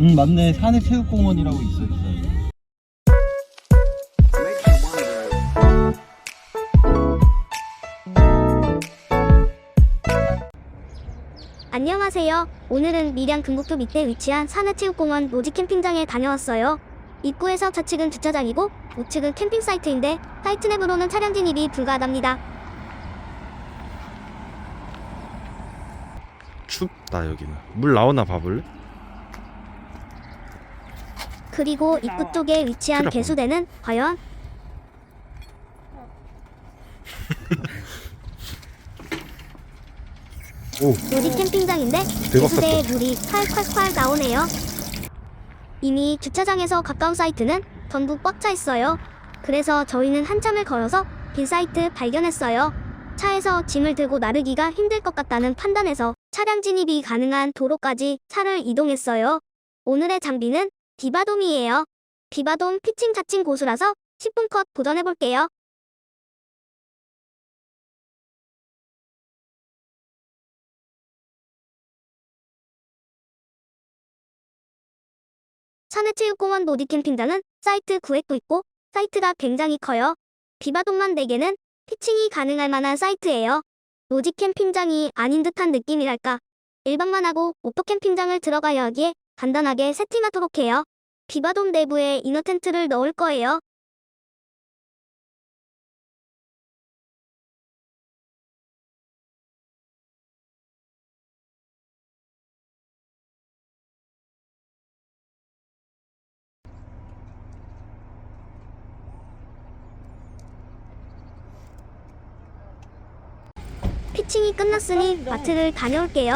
음 맞네 산해체육공원이라고 있어 있어 안녕하세요. 오늘은 밀양 금곡도 밑에 위치한 산해체육공원 노지 캠핑장에 다녀왔어요. 입구에서 좌측은 주차장이고 우측은 캠핑 사이트인데 사이트 내부로는 차량 진입이 불가하답니다. 춥다 여기는 물 나오나 봐볼래? 그리고 입구 쪽에 위치한 개수대는 과연 오 노지 캠핑장인데 대박 개수대에 물이 콸콸콸 나오네요. 이미 주차장에서 가까운 사이트는 전부 꽉 차 있어요. 그래서 저희는 한참을 걸어서 빈 사이트 발견했어요. 차에서 짐을 들고 나르기가 힘들 것 같다는 판단에서 차량 진입이 가능한 도로까지 차를 이동했어요. 오늘의 장비는 비바돔이에요. 비바돔 피칭 자칭 고수라서 10분 컷 도전해볼게요. 산해체육공원 노디 캠핑장은 사이트 구획도 있고 사이트가 굉장히 커요. 비바돔만 4개는 피칭이 가능할 만한 사이트예요. 노지 캠핑장이 아닌 듯한 느낌이랄까. 일반만 하고 오토 캠핑장을 들어가야 하기에 간단하게 세팅하도록 해요. 비바돔 내부에 이너 텐트를 넣을 거예요. 피칭이 끝났으니 마트를 다녀올게요.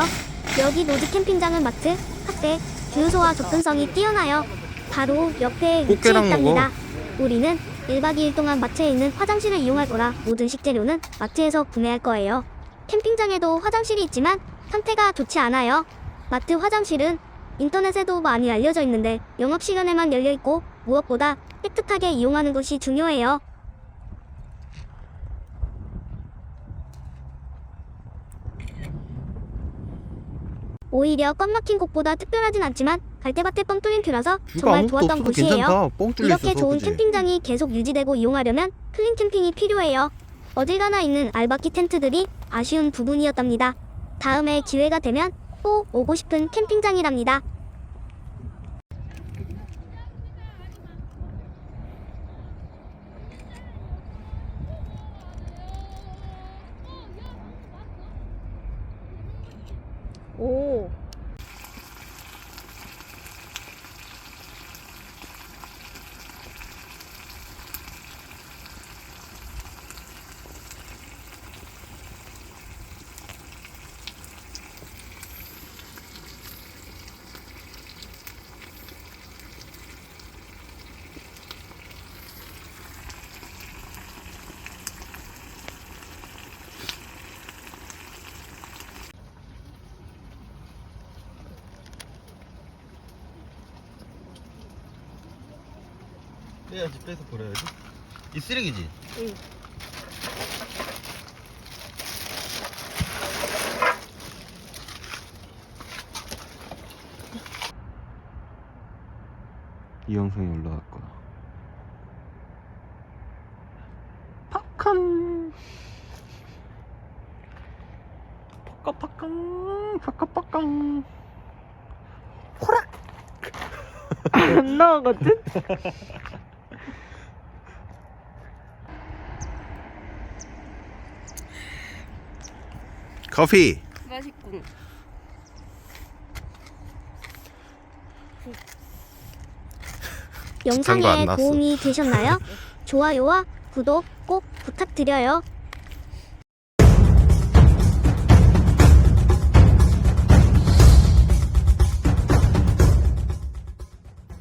여기 노지 캠핑장은 마트, 카페, 주유소와 접근성이 뛰어나요. 바로 옆에 위치해 있답니다. 우리는 1박 2일 동안 마트에 있는 화장실을 이용할 거라 모든 식재료는 마트에서 구매할 거예요. 캠핑장에도 화장실이 있지만 상태가 좋지 않아요. 마트 화장실은 인터넷에도 많이 알려져 있는데 영업시간에만 열려있고 무엇보다 깨끗하게 이용하는 것이 중요해요. 오히려 꽉 막힌 곳보다 특별하진 않지만 갈대밭에 뻥 뚫린 뷰라서 뷰가 정말 좋았던 곳이에요. 이렇게 있어서 좋은 그지? 캠핑장이 계속 유지되고 이용하려면 클린 캠핑이 필요해요. 어딜 가나 있는 알바키 텐트들이 아쉬운 부분이었답니다. 다음에 기회가 되면 꼭 오고 싶은 캠핑장이랍니다. 오. 빼야지 빼서 버려야지 이 쓰레기지? 응. 이 영상이 올라갈 거야 팝콘 팝콘 팝콘 팝콘 안 나오거든? 커피 맛있군. 영상에. 도움이 되셨나요? 좋아요와 구독 꼭 부탁드려요.